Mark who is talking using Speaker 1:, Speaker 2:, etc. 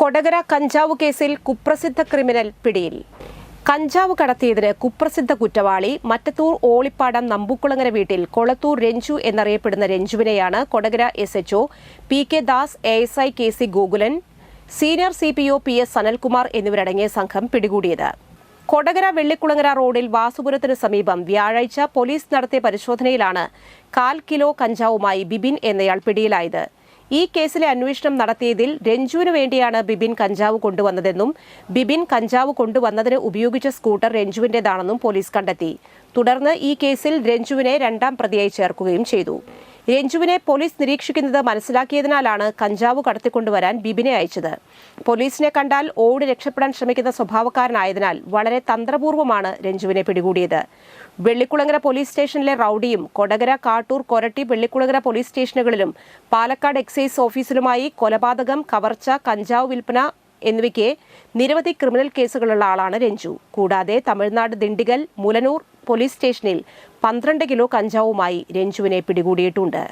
Speaker 1: കൊടകര കഞ്ചാവ് കേസിൽ കുപ്രസിദ്ധ ക്രിമിനൽ പിടിയിൽ. കഞ്ചാവ് കടത്തിയതിന് കുപ്രസിദ്ധ കുറ്റവാളി മറ്റത്തൂർ ഓളിപ്പാടം നമ്പുക്കുളങ്ങര വീട്ടിൽ കൊളത്തൂർ രഞ്ജു എന്നറിയപ്പെടുന്ന രഞ്ജുവിനെയാണ് Kodakara S H O P K Das A S I K C Gokulan senior C P O P S Sanalkumar എന്നിവരടങ്ങിയ സംഘം പിടികൂടിയത്. കൊടകര വെള്ളിക്കുളങ്ങര റോഡിൽ വാസുപുരത്തിന് സമീപം വ്യാഴാഴ്ച പോലീസ് നടത്തിയ പരിശോധനയിലാണ് കാൽ കിലോ കഞ്ചാവുമായി ബിബിൻ എന്നയാൾ പിടിയിലായത്. ഈ കേസിലെ അന്വേഷണം നടത്തിയതിൽ രഞ്ജുവിന് വേണ്ടിയാണ് ബിബിൻ കഞ്ചാവ് കൊണ്ടുവന്നതെന്നും ബിബിൻ കഞ്ചാവ് കൊണ്ടുവന്നതിന് ഉപയോഗിച്ച സ്കൂട്ടർ രഞ്ജുവിന്റേതാണെന്നും പോലീസ് കണ്ടെത്തി. തുടർന്ന് ഈ കേസിൽ രഞ്ജുവിനെ രണ്ടാം പ്രതിയായി ചേർക്കുകയും ചെയ്തു. രഞ്ജുവിനെ പോലീസ് നിരീക്ഷിക്കുന്നത് മനസ്സിലാക്കിയതിനാലാണ് കഞ്ചാവ് കടത്തിക്കൊണ്ടുവരാൻ ബിബിനെ അയച്ചത്. പോലീസിനെ കണ്ടാൽ ഓടി രക്ഷപ്പെടാൻ ശ്രമിക്കുന്ന സ്വഭാവക്കാരനായതിനാൽ വളരെ തന്ത്രപൂർവമാണ് രഞ്ജുവിനെ പിടികൂടിയത്. വെള്ളിക്കുളങ്ങര പോലീസ് സ്റ്റേഷനിലെ റൌഡിയും കൊടകര കാട്ടൂർ കൊരട്ടി വെള്ളിക്കുളങ്ങര പോലീസ് സ്റ്റേഷനുകളിലും പാലക്കാട് എക്സൈസ് ഓഫീസിലുമായി കൊലപാതകം കവർച്ച കഞ്ചാവ് വിൽപ്പന എന്നിവയ്ക്ക് നിരവധി ക്രിമിനൽ കേസുകളുള്ള ആളാണ് രഞ്ജു. കൂടാതെ തമിഴ്നാട് ദിണ്ടിഗൽ മുലനൂർ പോലീസ് സ്റ്റേഷനിൽ പന്ത്രണ്ട് കിലോ കഞ്ചാവുമായി രഞ്ജുവിനെ പിടികൂടിയിട്ടുണ്ട്.